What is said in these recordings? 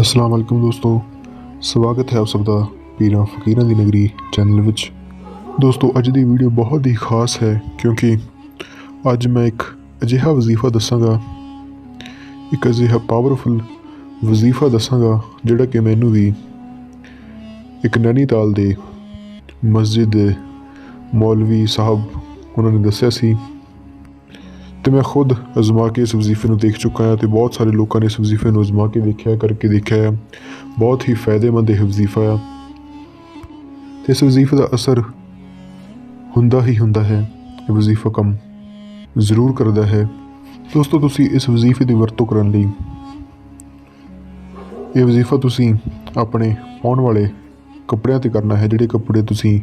ਅਸਲਾਮ ਅਲੈਕੁਮ ਦੋਸਤੋ, ਸਵਾਗਤ ਹੈ ਆਪ ਸਭ ਦਾ ਪੀਰਾਂ ਫਕੀਰਾਂ ਦੀ ਨਗਰੀ ਚੈਨਲ ਵਿੱਚ। ਦੋਸਤੋ, ਅੱਜ ਦੀ ਵੀਡੀਓ ਬਹੁਤ ਹੀ ਖਾਸ ਹੈ ਕਿਉਂਕਿ ਅੱਜ ਮੈਂ ਇੱਕ ਅਜਿਹਾ ਵਜ਼ੀਫਾ ਦੱਸਾਂਗਾ, ਇੱਕ ਅਜਿਹਾ ਪਾਵਰਫੁਲ ਵਜ਼ੀਫਾ ਦੱਸਾਂਗਾ, ਜਿਹੜਾ ਕਿ ਮੈਨੂੰ ਵੀ ਇੱਕ ਨੈਣੀਤਾਲ ਦੇ ਮਸਜਿਦ ਦੇ ਮੌਲਵੀ ਸਾਹਿਬ ਉਹਨਾਂ ਨੇ ਦੱਸਿਆ ਸੀ। ਤੇ ਮੈਂ ਖੁਦ ਅਜ਼ਮਾ ਕੇ ਇਸ ਵਜ਼ੀਫੇ ਨੂੰ ਦੇਖ ਚੁੱਕਾ ਹਾਂ ਤੇ ਬਹੁਤ ਸਾਰੇ ਲੋਕਾਂ ਨੇ ਇਸ ਵਜ਼ੀਫੇ ਨੂੰ ਅਜ਼ਮਾ ਕੇ ਦੇਖਿਆ ਕਰਕੇ ਦੇਖਿਆ ਹੈ। ਬਹੁਤ ਹੀ ਫਾਇਦੇਮੰਦ ਇਹ ਵਜ਼ੀਫਾ ਆ ਤੇ ਇਸ ਵਜ਼ੀਫੇ ਦਾ ਅਸਰ ਹੁੰਦਾ ਹੀ ਹੁੰਦਾ ਹੈ। ਇਹ ਵਜ਼ੀਫਾ ਕੰਮ ਜ਼ਰੂਰ ਕਰਦਾ ਹੈ। ਦੋਸਤੋ, ਤੁਸੀਂ ਇਸ ਵਜ਼ੀਫੇ ਦੀ ਵਰਤੋਂ ਕਰਨ ਲਈ ਇਹ ਵਜ਼ੀਫਾ ਤੁਸੀਂ ਆਪਣੇ ਪਾਉਣ ਵਾਲੇ ਕੱਪੜਿਆਂ ਤੇ ਕਰਨਾ ਹੈ, ਜਿਹੜੇ ਕੱਪੜੇ ਤੁਸੀਂ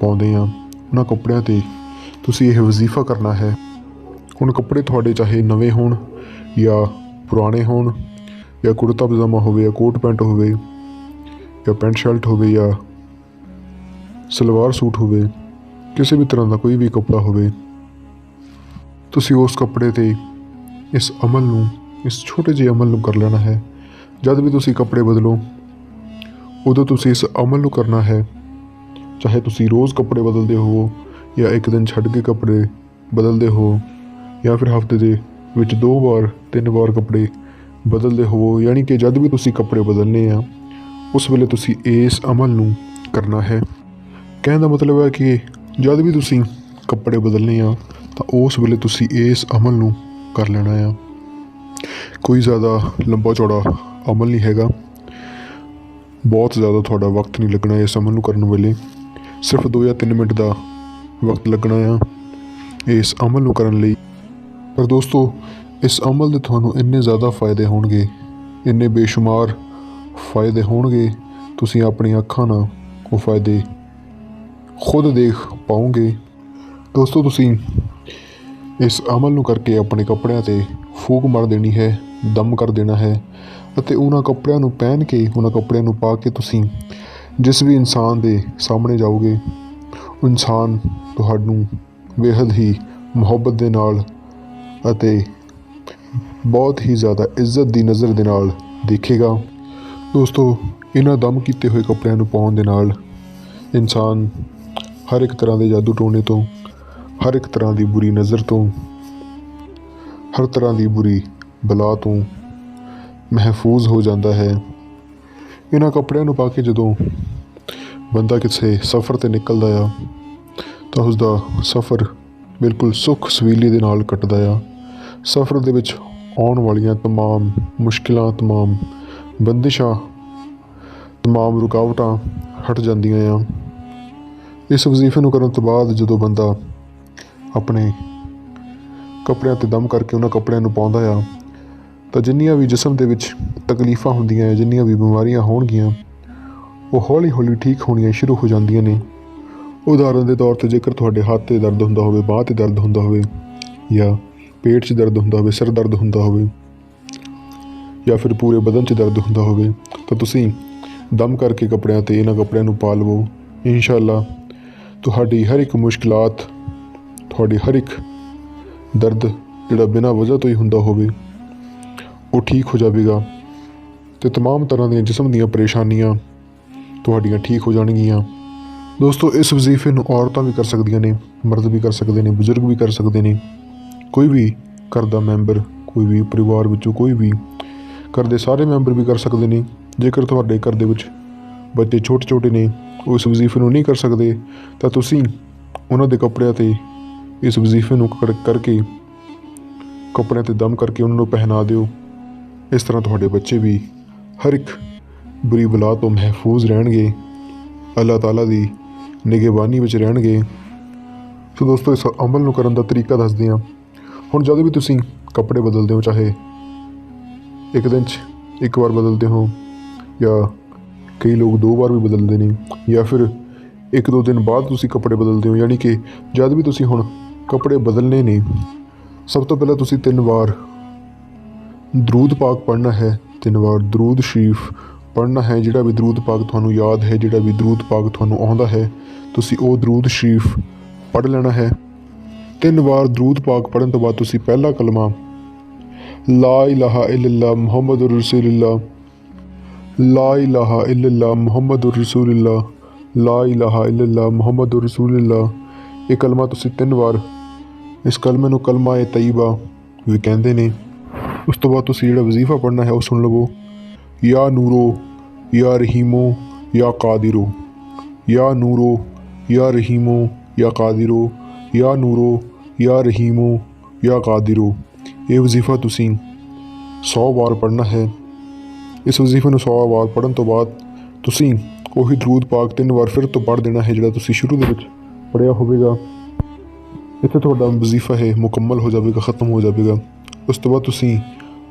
ਪਾਉਂਦੇ ਆ ਉਹਨਾਂ ਕੱਪੜਿਆਂ ਤੇ ਤੁਸੀਂ ਇਹ ਵਜ਼ੀਫਾ ਕਰਨਾ ਹੈ। ਹੁਣ ਕੱਪੜੇ ਤੁਹਾਡੇ ਚਾਹੇ ਨਵੇਂ ਹੋਣ ਜਾਂ ਪੁਰਾਣੇ ਹੋਣ, ਜਾਂ ਕੁੜਤਾ ਪਜਾਮਾ ਹੋਵੇ ਜਾਂ ਕੋਟ ਪੈਂਟ ਹੋਵੇ, ਜਾਂ ਪੈਂਟ ਸ਼ਰਟ ਹੋਵੇ ਜਾਂ ਸਲਵਾਰ ਸੂਟ ਹੋਵੇ, ਕਿਸੇ ਵੀ ਤਰ੍ਹਾਂ ਦਾ ਕੋਈ ਵੀ ਕੱਪੜਾ ਹੋਵੇ, ਤੁਸੀਂ ਉਸ ਕੱਪੜੇ ਤੇ ਇਸ ਅਮਲ ਨੂੰ, ਇਸ ਛੋਟੇ ਜਿਹੇ ਅਮਲ ਨੂੰ ਕਰ ਲੈਣਾ ਹੈ। ਜਦ ਵੀ ਤੁਸੀਂ ਕੱਪੜੇ ਬਦਲੋ, ਉਦੋਂ ਤੁਸੀਂ ਇਸ ਅਮਲ ਨੂੰ ਕਰਨਾ ਹੈ। ਚਾਹੇ ਤੁਸੀਂ ਰੋਜ਼ ਕੱਪੜੇ ਬਦਲਦੇ ਹੋ ਜਾਂ ਇੱਕ ਦਿਨ ਛੱਡ ਕੇ ਕੱਪੜੇ ਬਦਲਦੇ ਹੋ ਜਾਂ ਫਿਰ ਹਫ਼ਤੇ ਦੇ ਵਿੱਚ ਦੋ ਵਾਰ, ਤਿੰਨ ਵਾਰ ਕੱਪੜੇ ਬਦਲਦੇ ਹੋਵੋ, ਯਾਨੀ ਕਿ ਜਦ ਵੀ ਤੁਸੀਂ ਕੱਪੜੇ ਬਦਲਨੇ ਆ, ਉਸ ਵੇਲੇ ਤੁਸੀਂ ਇਸ ਅਮਲ ਨੂੰ ਕਰਨਾ ਹੈ। ਕਹਿਣ ਦਾ ਮਤਲਬ ਹੈ ਕਿ ਜਦ ਵੀ ਤੁਸੀਂ ਕੱਪੜੇ ਬਦਲਨੇ ਆ, ਤਾਂ ਉਸ ਵੇਲੇ ਤੁਸੀਂ ਇਸ ਅਮਲ ਨੂੰ ਕਰ ਲੈਣਾ ਆ। ਕੋਈ ਜ਼ਿਆਦਾ ਲੰਬਾ ਚੌੜਾ ਅਮਲ ਨਹੀਂ ਹੈਗਾ। ਬਹੁਤ ਜ਼ਿਆਦਾ ਤੁਹਾਡਾ ਵਕਤ ਨਹੀਂ ਲੱਗਣਾ ਇਸ ਅਮਲ ਨੂੰ ਕਰਨ ਵੇਲੇ। ਸਿਰਫ 2 ਜਾਂ 3 ਮਿੰਟ ਦਾ ਵਕਤ ਲੱਗਣਾ ਆ ਇਸ ਅਮਲ ਨੂੰ ਕਰਨ ਲਈ। ਪਰ ਦੋਸਤੋ, ਇਸ ਅਮਲ ਦੇ ਤੁਹਾਨੂੰ ਇੰਨੇ ਜ਼ਿਆਦਾ ਫਾਇਦੇ ਹੋਣਗੇ, ਇੰਨੇ ਬੇਸ਼ੁਮਾਰ ਫਾਇਦੇ ਹੋਣਗੇ, ਤੁਸੀਂ ਆਪਣੀਆਂ ਅੱਖਾਂ ਨਾਲ ਉਹ ਫਾਇਦੇ ਖੁਦ ਦੇਖ ਪਾਓਗੇ। ਦੋਸਤੋ, ਤੁਸੀਂ ਇਸ ਅਮਲ ਨੂੰ ਕਰਕੇ ਆਪਣੇ ਕੱਪੜਿਆਂ ਤੇ ਫੂਕ ਮਾਰ ਦੇਣੀ ਹੈ, ਦਮ ਕਰ ਦੇਣਾ ਹੈ ਅਤੇ ਉਹਨਾਂ ਕੱਪੜਿਆਂ ਨੂੰ ਪਹਿਨ ਕੇ, ਉਹਨਾਂ ਕੱਪੜਿਆਂ ਨੂੰ ਪਾ ਕੇ ਤੁਸੀਂ ਜਿਸ ਵੀ ਇਨਸਾਨ ਦੇ ਸਾਹਮਣੇ ਜਾਓਗੇ ਇਨਸਾਨ ਤੁਹਾਨੂੰ ਬੇਹੱਦ ਹੀ ਮੁਹੱਬਤ ਦੇ ਨਾਲ ਅਤੇ ਬਹੁਤ ਹੀ ਜ਼ਿਆਦਾ ਇੱਜ਼ਤ ਦੀ ਨਜ਼ਰ ਦੇ ਨਾਲ ਦੇਖੇਗਾ। ਦੋਸਤੋ, ਇਹਨਾਂ ਦਮ ਕੀਤੇ ਹੋਏ ਕੱਪੜਿਆਂ ਨੂੰ ਪਾਉਣ ਦੇ ਨਾਲ ਇਨਸਾਨ ਹਰ ਇੱਕ ਤਰ੍ਹਾਂ ਦੇ ਜਾਦੂ ਟੋਣੇ ਤੋਂ, ਹਰ ਇੱਕ ਤਰ੍ਹਾਂ ਦੀ ਬੁਰੀ ਨਜ਼ਰ ਤੋਂ, ਹਰ ਤਰ੍ਹਾਂ ਦੀ ਬੁਰੀ ਬਲਾ ਤੋਂ ਮਹਿਫੂਜ਼ ਹੋ ਜਾਂਦਾ ਹੈ। ਇਹਨਾਂ ਕੱਪੜਿਆਂ ਨੂੰ ਪਾ ਕੇ ਜਦੋਂ ਬੰਦਾ ਕਿਸੇ ਸਫ਼ਰ ਤੇ ਨਿਕਲਦਾ ਆ, ਤਾਂ ਉਸ ਦਾ ਸਫ਼ਰ ਬਿਲਕੁਲ ਸੁੱਖ ਸਵੀਲੀ ਦੇ ਨਾਲ ਕੱਟਦਾ ਆ। ਸਫ਼ਰ ਦੇ ਵਿੱਚ ਆਉਣ ਵਾਲੀਆਂ तमाम ਮੁਸ਼ਕਿਲਾਂ तमाम ਬੰਦਿਸ਼ਾਂ तमाम ਰੁਕਾਵਟਾਂ ਹਟ ਜਾਂਦੀਆਂ ਆ ਇਸ ਵਜ਼ੀਫੇ ਨੂੰ ਕਰਨ ਤੋਂ ਬਾਅਦ ਜਦੋਂ ਬੰਦਾ ਆਪਣੇ ਕੱਪੜਿਆਂ ਤੇ ਦਮ ਕਰਕੇ ਉਹਨਾਂ ਕੱਪੜਿਆਂ ਨੂੰ ਪਾਉਂਦਾ ਆ ਤਾਂ ਜਿੰਨੀਆਂ ਵੀ ਜਿਸਮ ਦੇ ਵਿੱਚ ਤਕਲੀਫਾਂ ਹੁੰਦੀਆਂ ਹੈ ਜਿੰਨੀਆਂ ਵੀ ਬਿਮਾਰੀਆਂ ਹੋਣਗੀਆਂ ਉਹ ਹੌਲੀ ਹੌਲੀ ਠੀਕ ਹੋਣੀਆਂ ਸ਼ੁਰੂ ਹੋ ਜਾਂਦੀਆਂ ਨੇ ਉਦਾਹਰਨ ਦੇ ਤੌਰ ਤੇ ਜੇਕਰ ਤੁਹਾਡੇ ਹੱਥ ਤੇ ਦਰਦ ਹੁੰਦਾ ਹੋਵੇ ਬਾਹ ਤੇ ਦਰਦ ਹੁੰਦਾ ਹੋਵੇ ਜਾਂ ਪੇਟ 'ਚ ਦਰਦ ਹੁੰਦਾ ਹੋਵੇ ਸਿਰ ਦਰਦ ਹੁੰਦਾ ਹੋਵੇ ਜਾਂ ਫਿਰ ਪੂਰੇ ਬਦਨ 'ਚ ਦਰਦ ਹੁੰਦਾ ਹੋਵੇ ਤਾਂ ਤੁਸੀਂ ਦਮ ਕਰਕੇ ਕੱਪੜਿਆਂ ਤੇ ਇਹਨਾਂ ਕੱਪੜਿਆਂ ਨੂੰ ਪਾ ਲਵੋ ਇਨਸ਼ਾਅੱਲਾ ਤੁਹਾਡੀ ਹਰ ਇੱਕ ਮੁਸ਼ਕਲਾਤ ਤੁਹਾਡੀ ਹਰ ਇੱਕ ਦਰਦ ਜਿਹੜਾ ਬਿਨਾਂ ਵਜ੍ਹਾ ਤੋਂ ਹੀ ਹੁੰਦਾ ਹੋਵੇ ਉਹ ਠੀਕ ਹੋ ਜਾਵੇਗਾ ਤੇ तमाम ਤਰ੍ਹਾਂ ਦੀਆਂ ਜਿਸਮ ਦੀਆਂ ਪਰੇਸ਼ਾਨੀਆਂ ਤੁਹਾਡੀਆਂ ਠੀਕ ਹੋ ਜਾਣਗੀਆਂ ਦੋਸਤੋ ਇਸ ਵਜ਼ੀਫੇ ਨੂੰ ਔਰਤਾਂ ਵੀ ਕਰ ਸਕਦੀਆਂ ਨੇ ਮਰਦ ਵੀ ਕਰ ਸਕਦੇ ਨੇ ਬਜ਼ੁਰਗ ਵੀ ਕਰ ਸਕਦੇ ਨੇ ਕੋਈ ਵੀ ਘਰ ਦਾ ਮੈਂਬਰ, ਕੋਈ ਵੀ ਪਰਿਵਾਰ ਵਿੱਚੋਂ ਕੋਈ ਵੀ ਘਰ ਦੇ ਸਾਰੇ ਮੈਂਬਰ ਵੀ ਕਰ ਸਕਦੇ ਨੇ। ਜੇਕਰ ਤੁਹਾਡੇ ਘਰ ਦੇ ਵਿੱਚ ਬੱਚੇ ਛੋਟੇ ਛੋਟੇ ਨੇ, ਉਹ ਇਸ ਵਜ਼ੀਫੇ ਨੂੰ ਨਹੀਂ ਕਰ ਸਕਦੇ, ਤਾਂ ਤੁਸੀਂ ਉਹਨਾਂ ਦੇ ਕੱਪੜਿਆਂ ਤੇ ਇਸ ਵਜ਼ੀਫੇ ਨੂੰ ਕਰ- ਕਰਕੇ ਕੱਪੜਿਆਂ ਤੇ ਦਮ ਕਰਕੇ ਉਹਨਾਂ ਨੂੰ ਪਹਿਨਾ ਦਿਓ। ਇਸ ਤਰ੍ਹਾਂ ਤੁਹਾਡੇ ਬੱਚੇ ਵੀ ਹਰ ਇੱਕ ਬੁਰੀ ਬਲਾ ਤੋਂ ਮਹਿਫੂਜ਼ ਰਹਿਣਗੇ। ਅੱਲਾਹ ਤਾਲਾ ਦੀ ਨਿਗਹਿਬਾਨੀ ਵਿੱਚ ਰਹਿਣਗੇ। ਸੋ ਦੋਸਤੋ, ਇਸ ਅਮਲ ਨੂੰ ਕਰਨ ਦਾ ਤਰੀਕਾ ਦੱਸਦੇ ਹਾਂ। ਹੁਣ ਜਦੋਂ ਵੀ ਤੁਸੀਂ ਕੱਪੜੇ ਬਦਲਦੇ ਹੋ, ਚਾਹੇ ਇੱਕ ਦਿਨ 'ਚ ਇੱਕ ਵਾਰ ਬਦਲਦੇ ਹੋ ਜਾਂ ਕਈ ਲੋਕ ਦੋ ਵਾਰ ਵੀ ਬਦਲਦੇ ਨੇ ਜਾਂ ਫਿਰ ਇੱਕ ਦੋ ਦਿਨ ਬਾਅਦ ਤੁਸੀਂ ਕੱਪੜੇ ਬਦਲਦੇ ਹੋ, ਯਾਨੀ ਕਿ ਜਦ ਵੀ ਤੁਸੀਂ ਹੁਣ ਕੱਪੜੇ ਬਦਲਨੇ ਨੇ, ਸਭ ਤੋਂ ਪਹਿਲਾਂ ਤੁਸੀਂ ਤਿੰਨ ਵਾਰ ਦਰੂਦ ਪਾਕ ਪੜ੍ਹਨਾ ਹੈ, ਤਿੰਨ ਵਾਰ ਦਰੂਦ ਸ਼ਰੀਫ ਪੜ੍ਹਨਾ ਹੈ, ਜਿਹੜਾ ਵੀ ਦਰੂਦ ਪਾਕ ਤੁਹਾਨੂੰ ਯਾਦ ਹੈ, ਜਿਹੜਾ ਵੀ ਦਰੂਦ ਪਾਕ ਤੁਹਾਨੂੰ ਆਉਂਦਾ ਹੈ, ਤੁਸੀਂ ਉਹ ਦਰੂਦ ਸ਼ਰੀਫ ਪੜ੍ਹ ਲੈਣਾ ਹੈ। ਤਿੰਨ ਵਾਰ ਦਰੂਦ ਪਾਕ ਪੜ੍ਹਨ ਤੋਂ ਬਾਅਦ ਤੁਸੀਂ ਪਹਿਲਾ ਕਲਮਾ, ਲਾ ਇਲਾਹਾ ਇਲੱਲਾ ਮੁਹੰਮਦ ਰਸੂਲullah ਲਾ ਇਲਾਹਾ ਇਲੱਲਾ ਮੁਹੰਮਦੁਰ ਰਸੂਲullah ਲਾ ਇਲਾਹਾ ਇਲੱਲਾ ਮੁਹੰਮਦੁਰ ਰਸੂਲullah ਇਹ ਕਲਮਾ ਤੁਸੀਂ ਤਿੰਨ ਵਾਰ, ਇਸ ਕਲਮੇ ਨੂੰ ਕਲਮਾ ਏ ਤੈਯਬਾ ਵੀ ਕਹਿੰਦੇ ਨੇ। ਉਸ ਤੋਂ ਬਾਅਦ ਤੁਸੀਂ ਜਿਹੜਾ ਵਜ਼ੀਫਾ ਪੜ੍ਹਨਾ ਹੈ ਉਹ ਸੁਣ ਲਵੋ। ਯਾ ਨੂਰੋ, ਯਾ ਰਹੀਮੋ, ਯਾ ਕਾਦਿਰੋ। ਯਾ ਨੂਰੋ, ਯਾ ਰਹੀਮੋ, ਯਾ ਕਾਦਿਰੋ। ਯਾ ਨੂਰੋ ਯਾ ਰਹੀਮੋ ਯਾ ਕਾਦਿਰੋ ਇਹ ਵਜ਼ੀਫਾ ਤੁਸੀਂ 100 ਵਾਰ ਪੜ੍ਹਨਾ ਹੈ ਇਸ ਵਜ਼ੀਫੇ ਨੂੰ 100 ਵਾਰ ਪੜ੍ਹਨ ਤੋਂ ਬਾਅਦ ਤੁਸੀਂ ਉਹੀ ਦਰੂਦ ਪਾਕ ਤਿੰਨ ਵਾਰ ਫਿਰ ਤੋਂ ਪੜ੍ਹ ਦੇਣਾ ਹੈ ਜਿਹੜਾ ਤੁਸੀਂ ਸ਼ੁਰੂ ਦੇ ਵਿੱਚ ਪੜ੍ਹਿਆ ਹੋਵੇਗਾ ਇੱਥੇ ਤੁਹਾਡਾ ਵਜ਼ੀਫਾ ਹੈ ਮੁਕੰਮਲ ਹੋ ਜਾਵੇਗਾ ਖਤਮ ਹੋ ਜਾਵੇਗਾ ਉਸ ਤੋਂ ਬਾਅਦ ਤੁਸੀਂ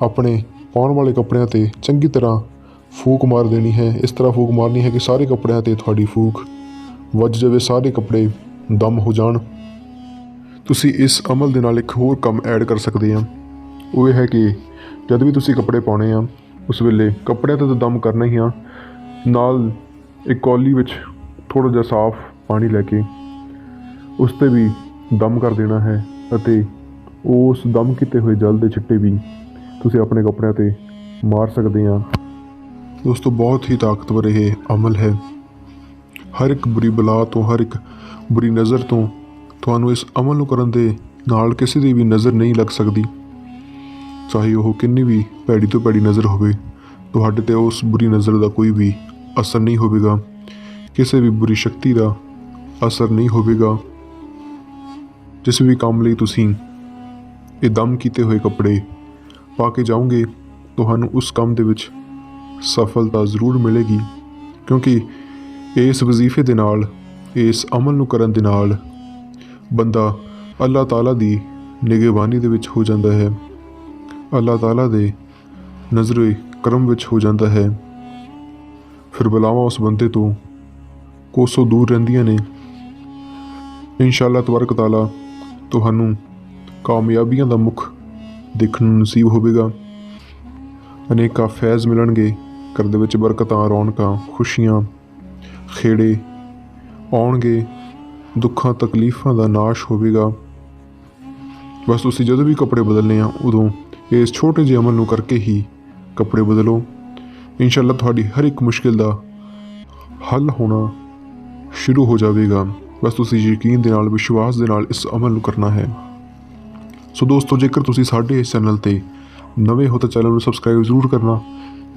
ਆਪਣੇ ਪਾਉਣ ਵਾਲੇ ਕੱਪੜਿਆਂ ਤੇ ਚੰਗੀ ਤਰ੍ਹਾਂ ਫੂਕ ਮਾਰ ਦੇਣੀ ਹੈ ਇਸ ਤਰ੍ਹਾਂ ਫੂਕ ਮਾਰਨੀ ਹੈ ਕਿ ਸਾਰੇ ਕੱਪੜਿਆਂ ਤੇ ਤੁਹਾਡੀ ਫੂਕ ਵੱਜ ਜਾਵੇ ਸਾਰੇ ਕੱਪੜੇ ਦਮ ਹੋ ਜਾਣ ਤੁਸੀਂ ਇਸ ਅਮਲ ਦੇ ਨਾਲ ਇੱਕ ਹੋਰ ਕੰਮ ਐਡ ਕਰ ਸਕਦੇ ਆ। ਉਹ ਇਹ ਹੈ ਕਿ ਜਦ ਵੀ ਤੁਸੀਂ ਕੱਪੜੇ ਪਾਉਣੇ ਆ, ਉਸ ਵੇਲੇ ਕੱਪੜਿਆਂ ਤੇ ਤਾਂ ਦਮ ਕਰਨਾ ਹੀ ਆ। ਨਾਲ ਇੱਕ ਕੌਲੀ ਵਿੱਚ ਥੋੜਾ ਜਿਹਾ ਸਾਫ਼ ਪਾਣੀ ਲੈ ਕੇ ਉਸ ਤੇ ਵੀ ਦਮ ਕਰ ਦੇਣਾ ਹੈ ਅਤੇ ਉਸ ਦਮ ਕੀਤੇ ਹੋਏ ਜਲ ਦੇ ਛਿੱਟੇ ਵੀ ਤੁਸੀਂ ਆਪਣੇ ਕੱਪੜਿਆਂ ਤੇ ਮਾਰ ਸਕਦੇ ਆ। ਦੋਸਤੋ, ਬਹੁਤ ਹੀ ਤਾਕਤਵਰ ਇਹ ਅਮਲ ਹੈ। ਹਰ ਇੱਕ ਬੁਰੀ ਬਲਾ ਤੋਂ, ਹਰ ਇੱਕ ਬੁਰੀ ਨਜ਼ਰ ਤੋਂ ਤੁਹਾਨੂੰ ਇਸ ਅਮਲ ਨੂੰ ਕਰਨ ਦੇ ਨਾਲ ਕਿਸੇ ਦੀ ਵੀ ਨਜ਼ਰ ਨਹੀਂ ਲੱਗ ਸਕਦੀ। ਚਾਹੇ ਉਹ ਕਿੰਨੀ ਵੀ ਭੈੜੀ ਤੋਂ ਭੈੜੀ ਨਜ਼ਰ ਹੋਵੇ, ਤੁਹਾਡੇ ਤੇ ਉਸ ਬੁਰੀ ਨਜ਼ਰ ਦਾ ਕੋਈ ਵੀ ਅਸਰ ਨਹੀਂ ਹੋਵੇਗਾ। ਕਿਸੇ ਵੀ ਬੁਰੀ ਸ਼ਕਤੀ ਦਾ ਅਸਰ ਨਹੀਂ ਹੋਵੇਗਾ। ਜਿਸ ਵੀ ਕੰਮ ਲਈ ਤੁਸੀਂ ਇਹ ਦਮ ਕੀਤੇ ਹੋਏ ਕੱਪੜੇ ਪਾ ਕੇ ਜਾਓਗੇ, ਤੁਹਾਨੂੰ ਉਸ ਕੰਮ ਦੇ ਵਿੱਚ ਸਫਲਤਾ ਜ਼ਰੂਰ ਮਿਲੇਗੀ। ਕਿਉਂਕਿ ਇਸ ਵਜ਼ੀਫੇ ਦੇ ਨਾਲ, ਇਸ ਅਮਲ ਨੂੰ ਕਰਨ ਦੇ ਨਾਲ ਬੰਦਾ ਅੱਲਾਹ ਤਾਲਾ ਦੀ ਨਿਗਹਿਬਾਨੀ ਦੇ ਵਿੱਚ ਹੋ ਜਾਂਦਾ ਹੈ। ਅੱਲਾਹ ਤਾਲਾ ਦੇ ਨਜ਼ਰੇ ਕਰਮ ਵਿੱਚ ਹੋ ਜਾਂਦਾ ਹੈ। ਫਿਰ ਬਲਾਵਾਂ ਉਸ ਬੰਦੇ ਤੋਂ ਕੋਸੋਂ ਦੂਰ ਰਹਿੰਦੀਆਂ ਨੇ। ਇਨਸ਼ਾਅੱਲਾ ਤਬਾਰਕ ਤਾਲਾ ਤੁਹਾਨੂੰ ਕਾਮਯਾਬੀਆਂ ਦਾ ਮੁਖ ਦੇਖਣ ਨੂੰ ਨਸੀਬ ਹੋਵੇਗਾ। ਅਨੇਕਾਂ ਫੈਜ਼ ਮਿਲਣਗੇ। ਘਰ ਦੇ ਵਿੱਚ ਬਰਕਤਾਂ, ਰੌਣਕਾਂ, ਖੁਸ਼ੀਆਂ, ਖੇੜੇ ਆਉਣਗੇ। ਦੁੱਖਾਂ, ਤਕਲੀਫਾਂ ਦਾ ਨਾਸ਼ ਹੋਵੇਗਾ। ਬਸ ਤੁਸੀਂ ਜਦੋਂ ਵੀ ਕੱਪੜੇ ਬਦਲਨੇ ਆ, ਉਦੋਂ ਇਸ ਛੋਟੇ ਜਿਹੇ ਅਮਲ ਨੂੰ ਕਰਕੇ ਹੀ ਕੱਪੜੇ ਬਦਲੋ। ਇਨਸ਼ਾਅੱਲਾ ਤੁਹਾਡੀ ਹਰ ਇੱਕ ਮੁਸ਼ਕਿਲ ਦਾ ਹੱਲ ਹੋਣਾ ਸ਼ੁਰੂ ਹੋ ਜਾਵੇਗਾ। ਬਸ ਤੁਸੀਂ ਯਕੀਨ ਦੇ ਨਾਲ, ਵਿਸ਼ਵਾਸ ਦੇ ਨਾਲ ਇਸ ਅਮਲ ਨੂੰ ਕਰਨਾ ਹੈ। ਸੋ ਦੋਸਤੋ, ਜੇਕਰ ਤੁਸੀਂ ਸਾਡੇ ਇਸ ਚੈਨਲ ਤੇ ਨਵੇਂ ਹੋ ਤਾਂ ਚੈਨਲ ਨੂੰ ਸਬਸਕ੍ਰਾਈਬ ਜ਼ਰੂਰ ਕਰਨਾ।